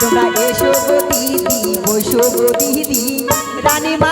তোমরা এসো গো দিদি বসো গো দিদি রানী মা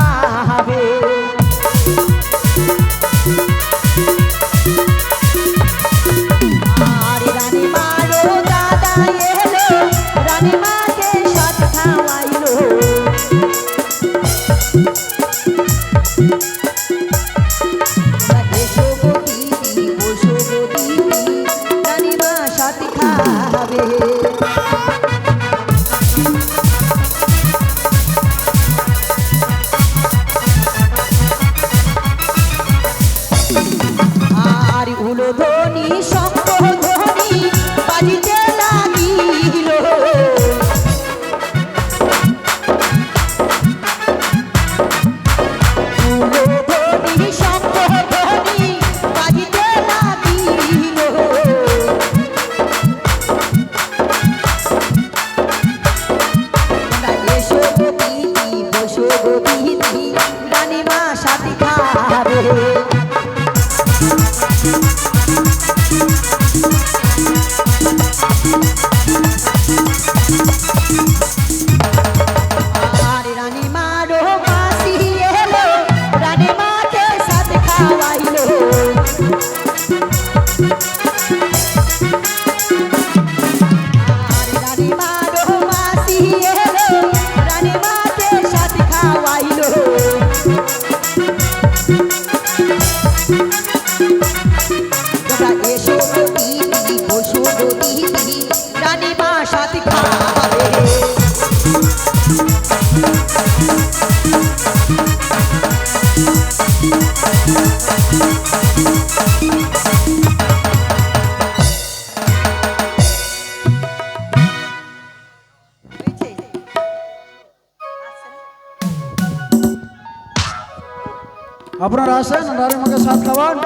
আপনারা আসেন রানী মাকে সাত খাওয়ান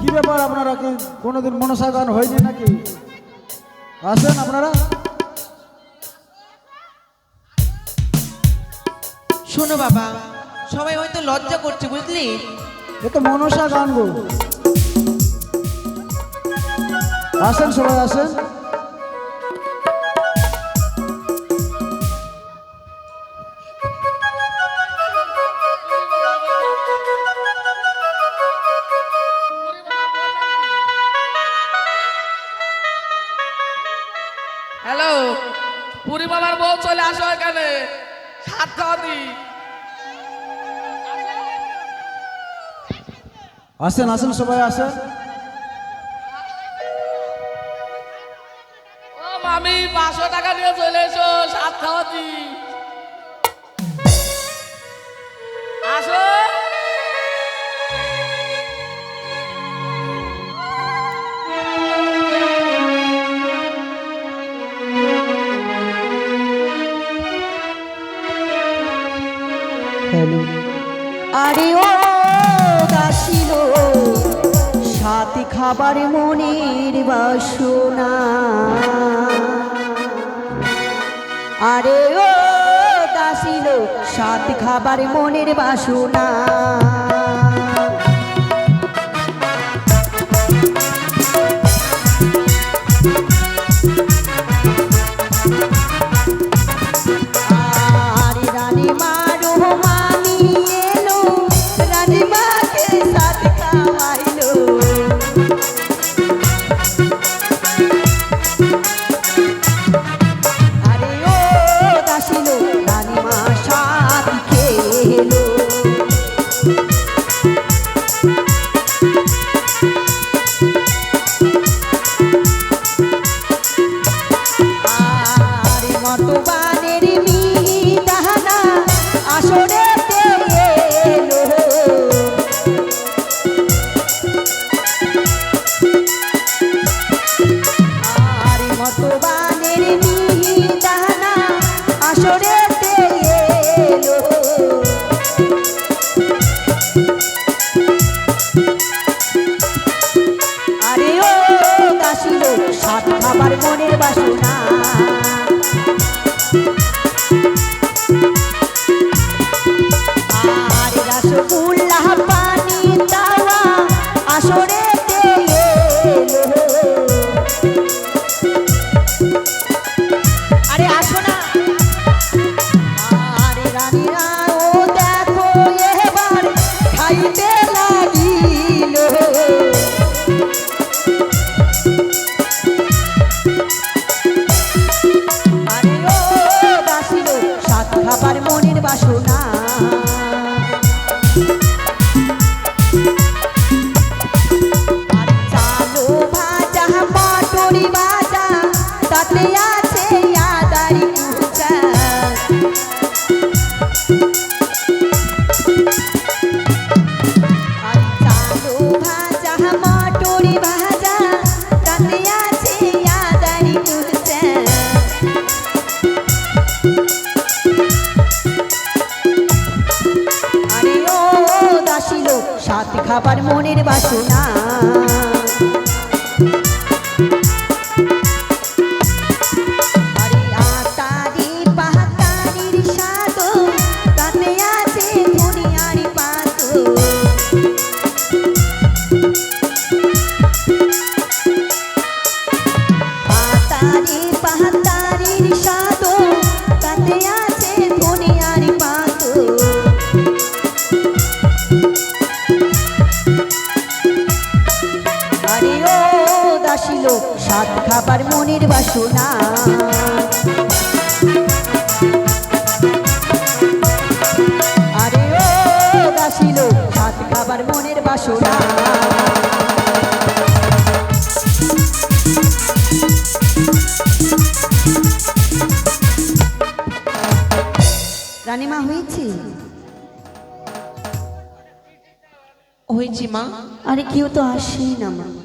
কি ব্যাপার আপনারা কি কোনোদিন মনসা গান হয়নি নাকি? আসেন আপনারা। শোনো বাবা সবাই হয়তো লজ্জা করছে বুঝলি? এ তো মনসা গান গো। আসেন সবাই আসেন। চলে আসো এখানে। আসেন আসেন সবাই আসেন। ও মামি পাঁচশো টাকা নিয়ে চলে এসো সাত খাওয়া দি আসো। আরে ও দাসিল সাত খাবার মনের বাসনা। আরে ও দাসিল সাথে খাবার মনের বাসনা। খাবার মনের বাসনা। বাবার মনির বাসনা। আরে ও দাসিল সাত বাবার মনের বাসনা। রানীমা হয়েছি? হয়েছি মা। আরে কেউ তো আসেই না মা।